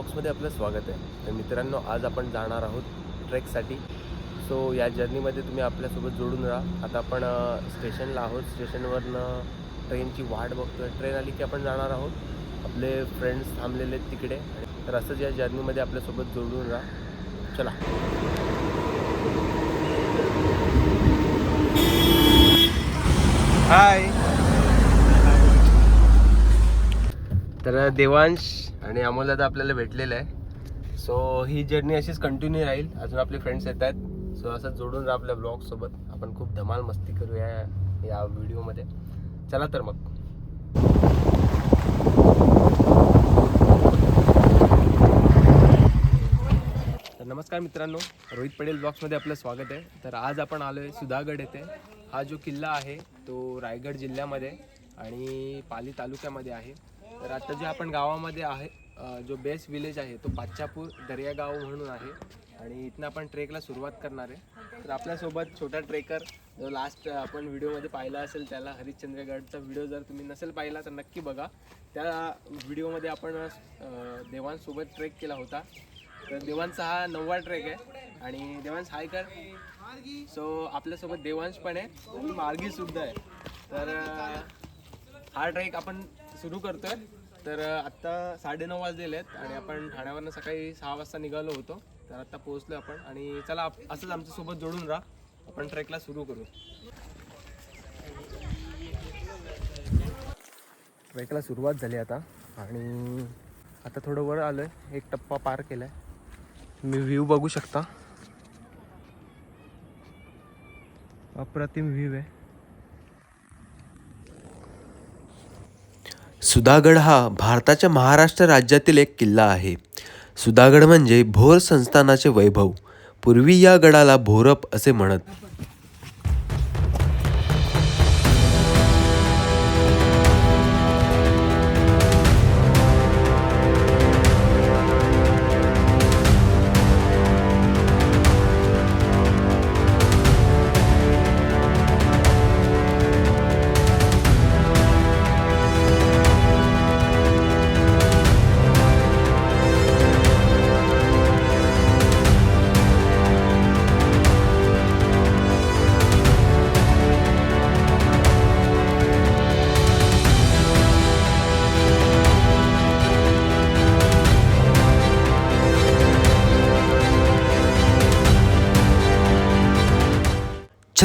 ब्लॉग्समध्ये आपलं स्वागत आहे. तर मित्रांनो आज आपण जाणार आहोत ट्रेकसाठी. सो या जर्नीमध्ये तुम्ही आपल्यासोबत जोडून राहा. आता आपण स्टेशनला आहोत. स्टेशनवरनं ट्रेनची वाट बघतोय. ट्रेन आली की आपण जाणार आहोत. आपले फ्रेंड्स थांबलेले आहेत तिकडे. तर असंच या जर्नीमध्ये आपल्यासोबत जोडून राहा. चला. हाय तर देवांश आणि अमोल दादा आपल्याला भेटलेलं आहे. सो ही जर्नी अशीच कंटिन्यू राहील. अजून आपले फ्रेंड्स येत आहेत. सो असं जोडून राहा आपल्या ब्लॉगसोबत आपण खूप धमाल मस्ती करूया या- या व्हिडिओमध्ये चला तर मग. तर नमस्कार मित्रांनो. रोहित पटेल ब्लॉग्समध्ये आपलं स्वागत आहे. तर आज आपण आलो आहे सुधागड येथे. हा जो किल्ला आहे तो रायगड जिल्ह्यामध्ये आणि पाली तालुक्यामध्ये आहे. तर आता जे आपण गावामध्ये आहे जो बेस्ट विलेज आहे तो पाच्यापूर दर्यागाव म्हणून आहे. आणि इथनं आपण ट्रेकला सुरुवात करणार आहे. तर आपल्यासोबत छोटा ट्रेकर जो लास्ट आपण व्हिडिओमध्ये पाहिला असेल त्याला हरिश्चंद्रगडचा व्हिडिओ जर तुम्ही नसेल पाहिला तर नक्की बघा. त्या व्हिडिओमध्ये आपण देवांसोबत ट्रेक केला होता. तर देवांचा हा नववा ट्रेक आहे. आणि देवांश हाय कर. सो आपल्यासोबत देवांश पण आहे. आणि मार्गी सुद्धा आहे. तर हा ट्रेक आपण सुरू करतोय. तर आत्ता साडेनऊ वाजलेले आहेत आणि आपण ठाण्यावरनं सकाळी सहा वाजता निघालो होतो. तर आत्ता पोहोचलो आपण आणि चला आप- असंच आमच्यासोबत जोडून राहा. आपण ट्रेकला सुरू करू. ट्रेकला सुरुवात झाली आता आणि आता थोडं वर आलो आहे एक टप्पा पार केला आहे मी व्ह्यू बघू शकता. अप्रतिम व्ह्यू आहे. सुधागड हा भारताच्या महाराष्ट्र राज्यातील एक किल्ला आहे. सुधागड म्हणजे भोर संस्थानाचे वैभव. पूर्वी या गडाला भोरप असे म्हणत.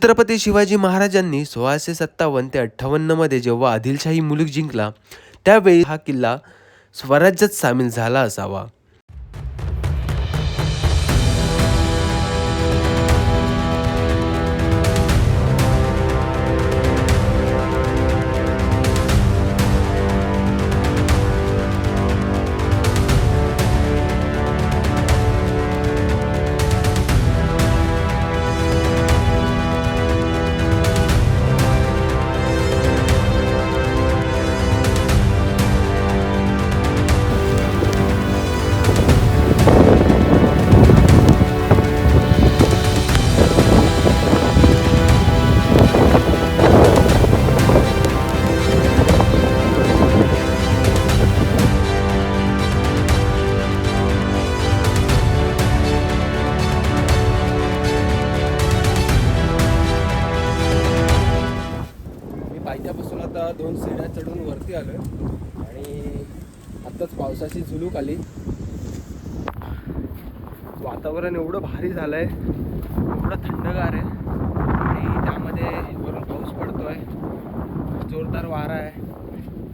छत्रपती शिवाजी महाराजांनी सोळाशे सत्तावन्न ते अठ्ठावन्नमध्ये जेव्हा आदिलशाही मुलूक जिंकला त्यावेळी हा किल्ला स्वराज्यात सामील झाला असावा. बसून आता दोन सिड्या चढून वरती आलो आणि आत्ताच पावसाची झुलूक आली. वातावरण एवढं भारी झालं आहे एवढं थंडगार आहे. आणि त्यामध्ये वरून पाऊस पडतो आहे जोरदार वारा आहे.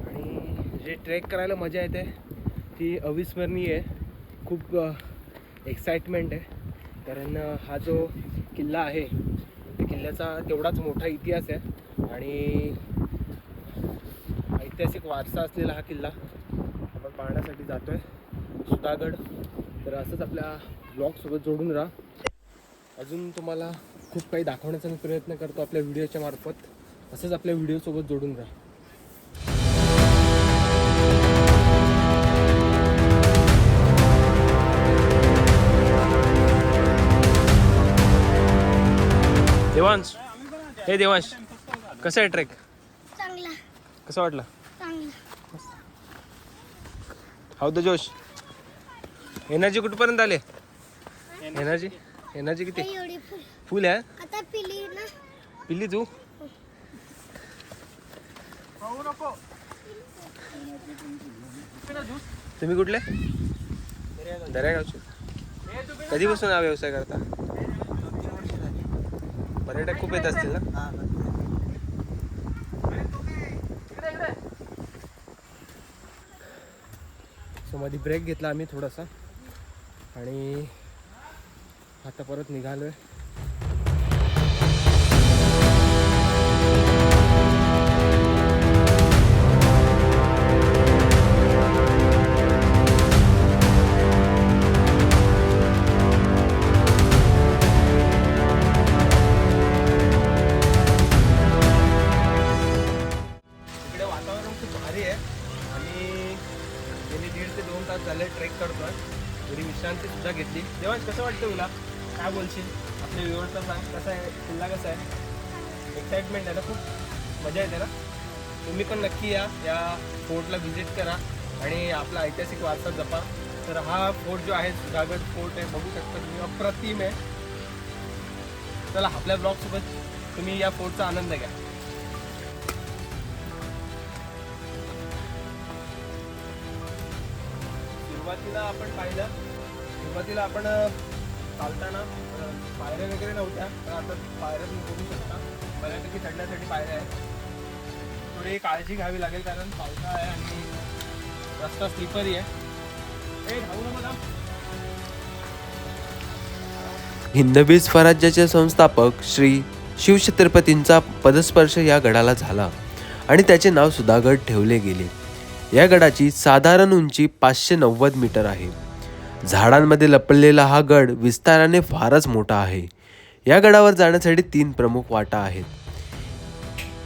आणि जे ट्रेक करायला मजा येते ती अविस्मरणीय आहे. खूप एक्साइटमेंट आहे. कारण हा जो किल्ला आहे त्या किल्ल्याचा तेवढाच मोठा इतिहास आहे. आणि ऐतिहासिक वारसा असलेला हा किल्ला आपण पाहण्यासाठी जातोय. सुधागड. तर असंच आपल्या ब्लॉगसोबत जोडून राहा. अजून तुम्हाला खूप काही दाखवण्याचा मी प्रयत्न करतो आपल्या व्हिडिओच्या मार्फत. असंच आपल्या व्हिडिओसोबत जोडून राहा. देवांश. हे देवांश कसं आहे ट्रेक? चांगला. कसं वाटलं? चांगला हाऊ द जोश. एनर्जी कुठपर्यंत आले? एनर्जी? एनर्जी किती? फुल. फुल आहे आता पिली ना. पिल्ली तू? तुम्ही कुठले? दर्यागावचे. कधीपासून हा व्यवसाय करता? पर्यटक खूप येत असतील ना? सो मध्ये ब्रेक घेतला आम्ही थोडासा. आणि आता परत निघालो आहे विश्रांती सुद्धा घेतली. जेव्हा कसं वाटतं तुला? काय बोलशील? आपल्या व्ह्युअरचा सांग. कसं आहे? किल्ला कसा आहे? एक्साइटमेंट आहे ना खूप? मजा येते ना? तुम्ही पण नक्की या. या फोर्टला व्हिजिट करा आणि आपला ऐतिहासिक वारसा जपा. तर हा फोर्ट जो आहे सुधागड फोर्ट आहे बघू शकता तुम्ही. अप्रतिम आहे. चला आपल्या ब्लॉगसोबत तुम्ही या फोर्टचा आनंद घ्या. सुरुवातीला आपण पाहिलं सुरुवातीला आपण चालताना पायऱ्या वगैरे नव्हत्या पण आता पायऱ्या तुम्ही बघू शकता. बऱ्यापैकी चढण्यासाठी पायऱ्या आहेत. थोडी काळजी घ्यावी लागेल कारण पावसाळा आहे आणि रस्ता स्लीपरी आहे. ए धावू नको थांब. हिंदवी स्वराज्याचे संस्थापक श्री शिवछत्रपतींचा पदस्पर्श या गडाला झाला आणि त्याचे नाव सुधागड ठेवले गेले. या गडाची साधारण उंची पाचशे नव्वद मीटर आहे. झाडांमध्ये लपलेला हा गड विस्ताराने फारच मोठा आहे. या गडावर जाण्यासाठी तीन प्रमुख वाटा आहेत.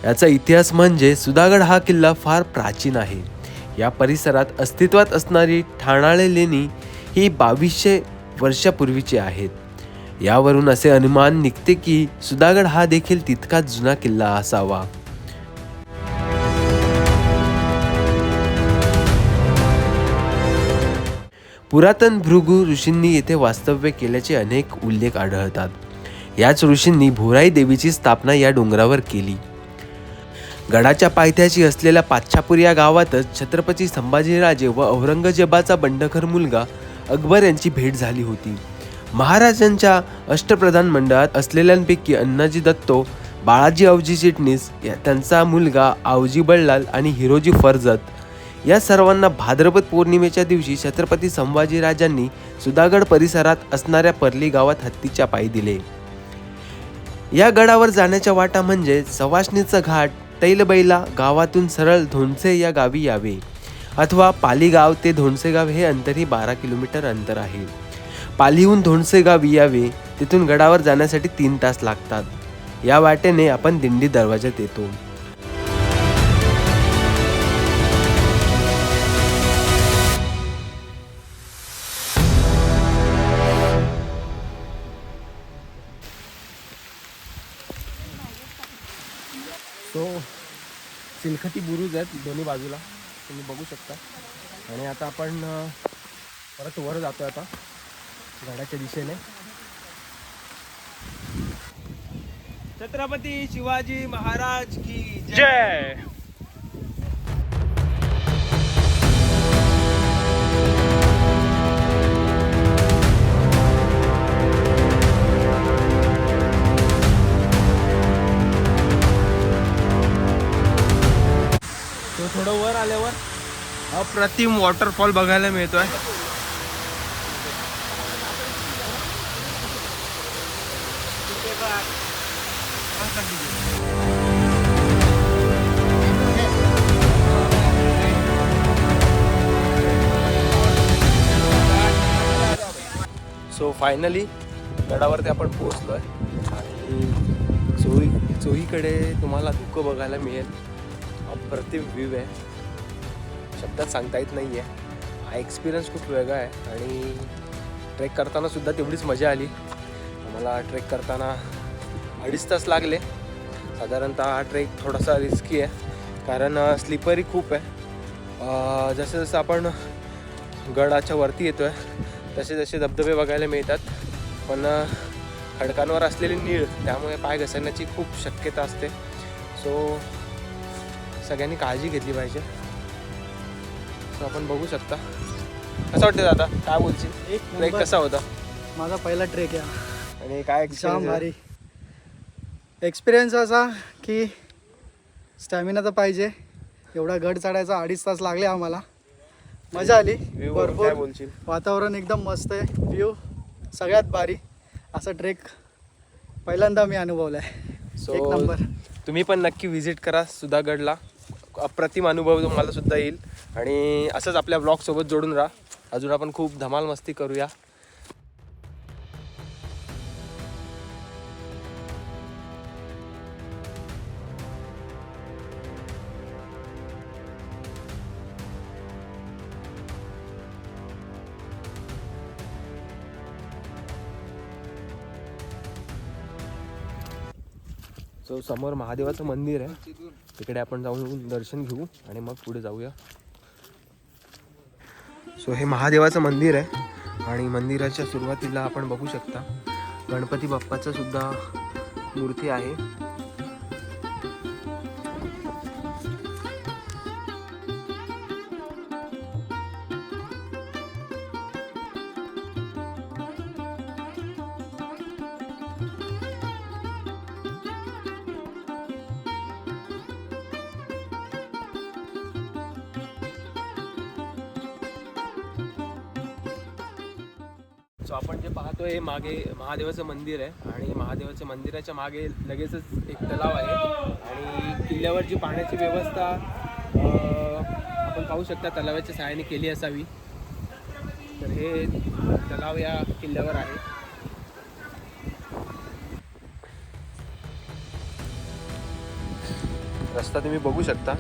याचा इतिहास म्हणजे सुधागड हा किल्ला फार प्राचीन आहे. या परिसरात अस्तित्वात असणारी ठाणाळे लेणी ही बावीसशे वर्षापूर्वीची आहेत. यावरून असे अनुमान निघते की सुधागड हा देखील तितकाच जुना किल्ला असावा. पुरातन भृगु ऋषींनी येथे वास्तव्य केल्याचे अनेक उल्लेख आढळतात. याच ऋषींनी भोराई देवीची स्थापना या डोंगरावर केली. गडाच्या पायथ्याशी असलेल्या पाच्छापूर या गावातच छत्रपती संभाजीराजे व औरंगजेबाचा बंडखर मुलगा अकबर यांची भेट झाली होती. महाराजांच्या अष्टप्रधान मंडळात असलेल्यांपैकी अण्णाजी दत्तो बाळाजी अवजी चिटणीस त्यांचा मुलगा आवजी बळलाल आणि हिरोजी फरजत या सर्वांना भाद्रपद पौर्णिमेच्या दिवशी छत्रपती संभाजीराजांनी सुधागड परिसरात असणाऱ्या पर्ली गावात हत्तीच्या पायी दिले. या गडावर जाण्याच्या वाटा म्हणजे सवाष्णीचा घाट तैलबैला गावातून सरळ धोंडसे या गावी यावे. अथवा पालीगाव ते धोंडसेगाव हे अंतरही बारा किलोमीटर अंतर आहे. पालीहून धोंडसेगाव यावे तिथून गडावर जाण्यासाठी तीन तास लागतात. या वाटेने आपण दिंडी दरवाजात येतो. आहेत दोन्ही बाजूला. तुम्ही बघू शकता. आणि आता आपण परत वर जातो आता. गडाच्या दिशेने. छत्रपती शिवाजी महाराज की जय. अप्रतिम वॉटरफॉल बघायला मिळतोय. सो फायनली गडावरती आपण पोहोचलोय. आणि चोई चोईकडे तुम्हाला धुकं बघायला मिळेल. अप्रतिम व्ह्यू आहे. शब्दात सांगता येत नाही आहे हा एक्सपिरियन्स खूप वेगळा आहे आणि ट्रेक करताना सुद्धा तेवढीच मजा आली. मला ट्रेक करताना अडीच तास लागले. साधारणतः हा ट्रेक थोडासा रिस्की आहे. कारण स्लिपरी खूप आहे. जसं जसं आपण गडाच्या वरती येतो आहे तसे जसे धबधबे बघायला मिळतात. पण खडकांवर असलेली नीळ त्यामुळे पाय घसरण्याची खूप शक्यता असते. सो सगळ्यांनी काळजी घेतली पाहिजे. आपण बघू शकता. कसं वाटतं दादा? काय बोलशील? एक ट्रेक. कसा होता? माझा पहिला ट्रेक आहे आणि काय आहे? भारी. एक्सपिरियन्स असा की स्टॅमिना तर पाहिजे. एवढा गड चढायचा अडीच तास लागले आम्हाला. मजा आली. भरपूर बोलशील? वातावरण एकदम मस्त आहे. व्ह्यू सगळ्यात भारी. असा ट्रेक पहिल्यांदा मी अनुभवला आहे सो एक नंबर तुम्ही पण नक्की व्हिजिट करा सुधागडला. अप्रतिम अनुभव तुम्हाला सुद्धा येईल. आणि असंच आपल्या ब्लॉगसोबत जोडून राहा. अजून आपण खूप धमाल मस्ती करूया. सो समोर महादेवाचं मंदिर आहे. तिकडे आपण जाऊन दर्शन घेऊ आणि मग पुढे जाऊया. सो हे महादेवाचं मंदिर आहे आणि मंदिराच्या सुरुवातीला आपण बघू शकता. गणपती बाप्पाचं सुद्धा मूर्ती आहे. सो आपण जे पाहतो हे मागे महादेवाचं मंदिर आहे आणि महादेवाच्या मंदिराच्या मागे लगेचच एक तलाव आहे आणि किल्ल्यावर जी पाण्याची व्यवस्था आपण पाहू शकता तलावाच्या सहाय्याने केली असावी. तर हे तलाव या किल्ल्यावर आहे. रस्ता तुम्ही बघू शकता.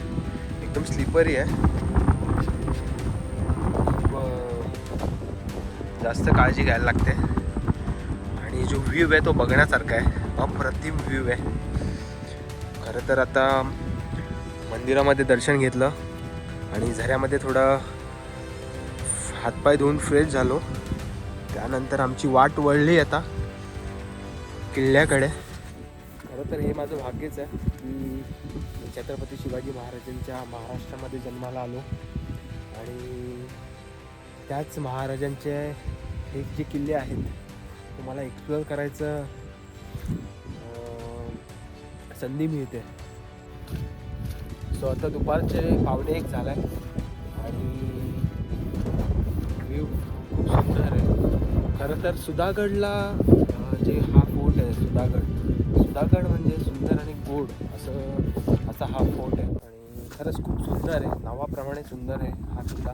एकदम स्लीपरी आहे. जास्त काळजी घ्यायला लागते. आणि जो व्ह्यू आहे तो बघण्यासारखा आहे. अप्रतिम व्ह्यू आहे. खरं तर आता मंदिरामध्ये दर्शन घेतलं. आणि झऱ्यामध्ये थोडं हातपाय धुवून फ्रेश झालो. त्यानंतर आमची वाट वळली आता किल्ल्याकडे. खरं तर हे माझं भाग्यच आहे. की छत्रपती शिवाजी महाराजांच्या महाराष्ट्रामध्ये जन्माला आलो. आणि त्याच महाराजांचे हे जे किल्ले आहेत तुम्हाला एक्सप्लोअर करायचं संधी मिळते. सो आता दुपारचे पावणे एक झाला आहे आणि व्ह्यू खूप सुंदर आहे. खरं तर सुधागडला जे हा फोर्ट आहे सुधागड. सुधागड म्हणजे सुंदर आणि गोड असं असा हा फोर्ट आहे. खरंच खूप सुंदर आहे. नावाप्रमाणे सुंदर आहे हा किल्ला.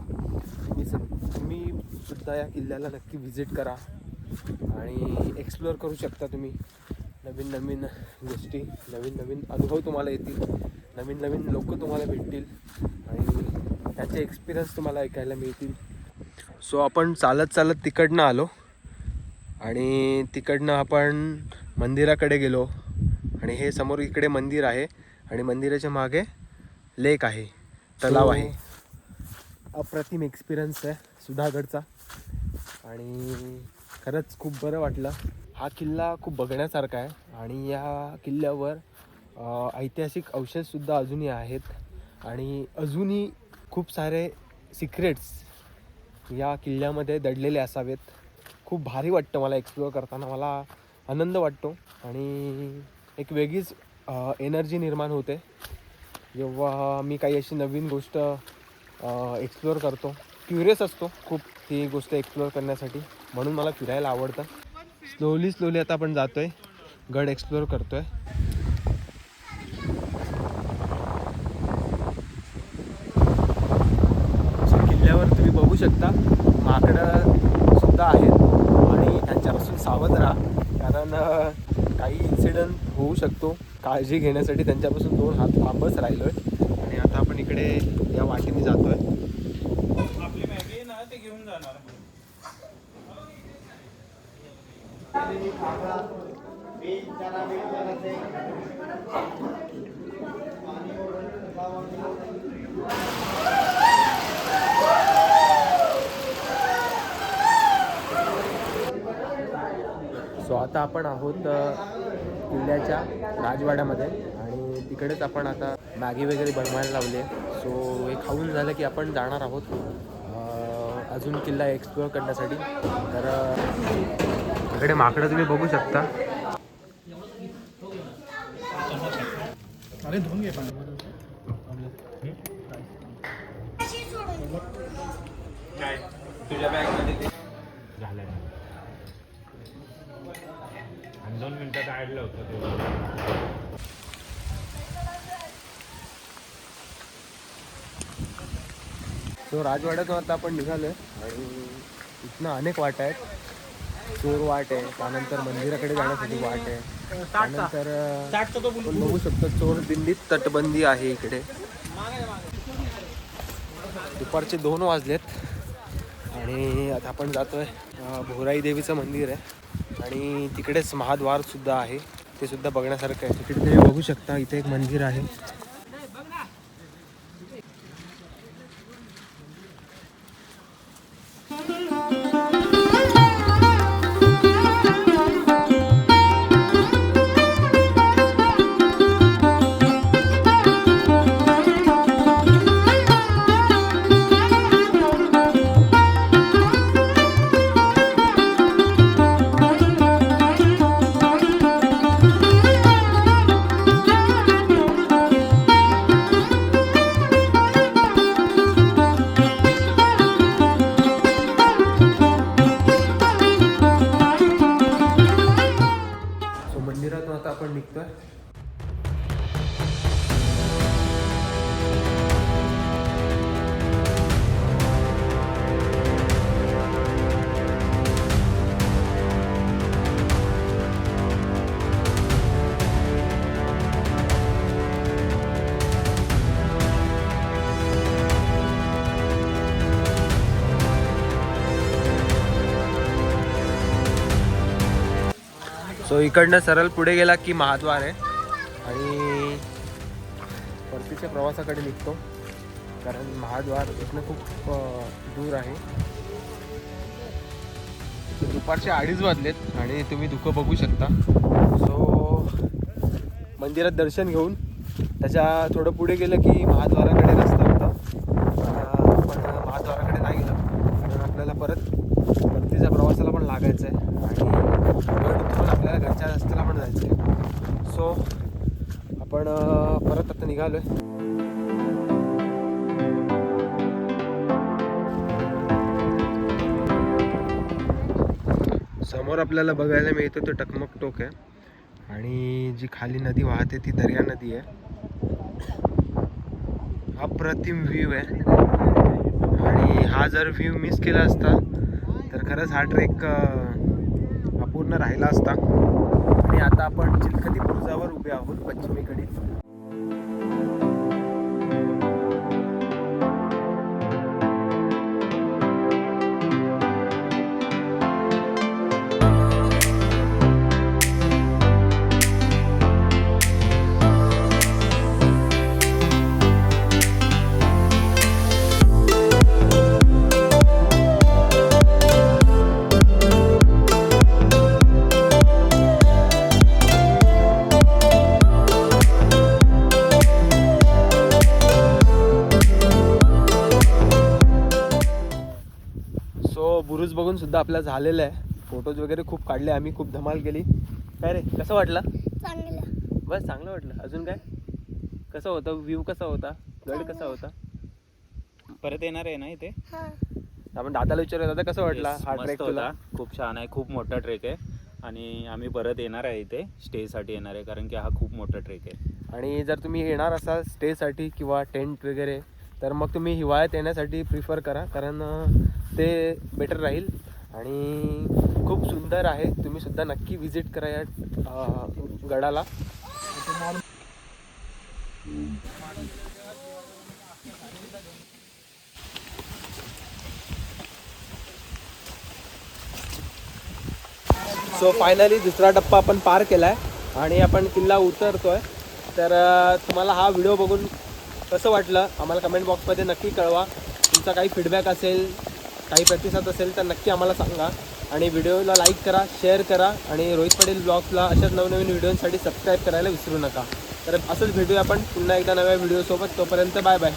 तुम्ही सग तुम्ही सुद्धा या किल्ल्याला नक्की व्हिजिट करा आणि एक्सप्लोअर करू शकता तुम्ही. नवीन नवीन गोष्टी नवीन नवीन अनुभव तुम्हाला येतील. नवीन नवीन लोक तुम्हाला भेटतील आणि त्याचे एक्सपिरियन्स तुम्हाला ऐकायला मिळतील. सो आपण चालत चालत तिकडनं आलो आणि तिकडनं आपण मंदिराकडे गेलो. आणि हे समोर इकडे मंदिर आहे. आणि मंदिराच्या मागे लेक आहे तलाव आहे. अप्रतिम एक्सपिरियन्स आहे सुधागडचा. आणि खरंच खूप बरं वाटलं. हा किल्ला खूप बघण्यासारखा आहे. आणि या किल्ल्यावर ऐतिहासिक अवशेषसुद्धा अजूनही आहेत. आणि अजूनही खूप सारे सिक्रेट्स या किल्ल्यामध्ये दडलेले असावेत. खूप भारी वाटतं मला एक्सप्लोअर करताना. मला आनंद वाटतो. आणि एक वेगळीच एनर्जी निर्माण होते. जेव्हा मी काही अशी नवीन गोष्ट एक्सप्लोअर करतो. क्युरियस असतो खूप ती गोष्ट एक्सप्लोअर करण्यासाठी. म्हणून मला फिरायला आवडतं. स्लोली स्लोली आता आपण आहे गड एक्सप्लोअर करतो आहे किल्ल्यावर तुम्ही बघू शकता. माकडं सुद्धा आहेत. आणि त्यांच्यापासून सावध राहा. कारण काही इन्सिडंट होऊ शकतो. काळजी घेण्यासाठी त्यांच्यापासून दोन हात लांबच राहिलो आहे आणि आता आपण इकडे या वाटेने जातोय. आत्ता आपण आहोत किल्ल्याच्या राजवाड्यामध्ये. आणि तिकडेच आपण आता मॅगी वगैरे बनवायला लावली आहे. सो हे खाऊन झालं की आपण जाणार आहोत. अ, अजून किल्ला एक्सप्लोअर करण्यासाठी. तर इकडे माकडं तुम्ही बघू शकता. अरे धुवून घे पाणी झालं आणि दोन मिनिटात ॲडलं होतं ते सो राजवाड्यातून आता आपण निघालो आहे आणि इथनं अनेक वाट आहेत. चोर वाट आहे. त्यानंतर मंदिराकडे जाण्यासाठी वाट आहे. त्यानंतर आपण बघू शकतो चोर दिंडीत तटबंदी आहे इकडे. दुपारचे दोन वाजलेत. आणि आता आपण जातोय आहे भोराई देवीचं मंदिर आहे. आणि तिकडेच महाद्वार सुद्धा आहे. ते सुद्धा बघण्यासारखं आहे. तिकडे तुम्ही बघू शकता इथे एक मंदिर आहे. तो इकडनं सरळ पुढे गेला की महाद्वार आहे. आणि परतीच्या प्रवासाकडे निघतो. कारण महाद्वार इथनं खूप दूर आहे. दुपारचे अडीच वाजलेत आणि तुम्ही धुकं बघू शकता. सो मंदिरात दर्शन घेऊन त्याच्या थोडं पुढे गेलं की महाद्वाराकडे रस्ता होता अ, पण महाद्वाराकडे नाही गेलं कारण आपल्याला परत परतीच्या प्रवासाला पण लागायचं आहे आणि गड उतरून आपल्याला घरच्या रस्त्याला पण जायचं आहे सो आपण अ, परत आहे समोर आपल्याला बघायला मिळतं ते टकमक टोक आहे. आणि जी खाली नदी वाहते ती दर्या नदी आहे. अप्रतिम व्ह्यू आहे. आणि हा जर व्ह्यू मिस केला असता तर खरंच हा ट्रेक अपूर्ण राहिला असता. आणि आता आपण चिलखती बुरुजावर उभे आहोत पश्चिमेकडील. बघून सुद्धा आपल्या झालेलं आहे. फोटोज वगैरे खूप काढले आम्ही खूप धमाल केली. काय रे कसं वाटलं? चांगलं. बस चांगलं वाटलं. अजून काय? कसं होतं? व्ह्यू कसा होता? गड कसा होता? परत येणार आहे ना इथे? हा. आपण दादाला विचारत होता कसं वाटला हा ट्रेक होता तुला? खूप छान आहे खूप मोठा ट्रेक आहे. आणि आम्ही परत येणार आहे इथे स्टेसाठी येणार आहे कारण की हा खूप मोठा ट्रेक आहे. आणि जर तुम्ही येणार असाल स्टेसाठी किंवा टेंट वगैरे तर मग तुम्ही हिवाळ्यात येण्यासाठी प्रिफर करा कारण ते बेटर राहील. आणि खूप सुंदर आहे. तुम्ही सुद्धा नक्की विजिट करा या गडाला. सो फायनली दुसरा टप्पा आपण पार केला आहे आणि आपण किल्ला उतरतोय. तर तुम्हाला हा व्हिडिओ बघून कसं वाटलं? आम्हाला कमेंट बॉक्समध्ये नक्की कळवा. तुमचा काही फीडबॅक असेल काही प्रतिसाद असेल तर नक्की आम्हाला सांगा. आणि व्हिडिओला लाईक करा शेअर करा. आणि रोहित पटेल ब्लॉग्सला अशाच नवनवीन व्हिडिओसाठी सबस्क्राईब करायला विसरू नका. तर असंच भेटूया आपण पुन्हा एकदा नव्या व्हिडिओसोबत तोपर्यंत बाय बाय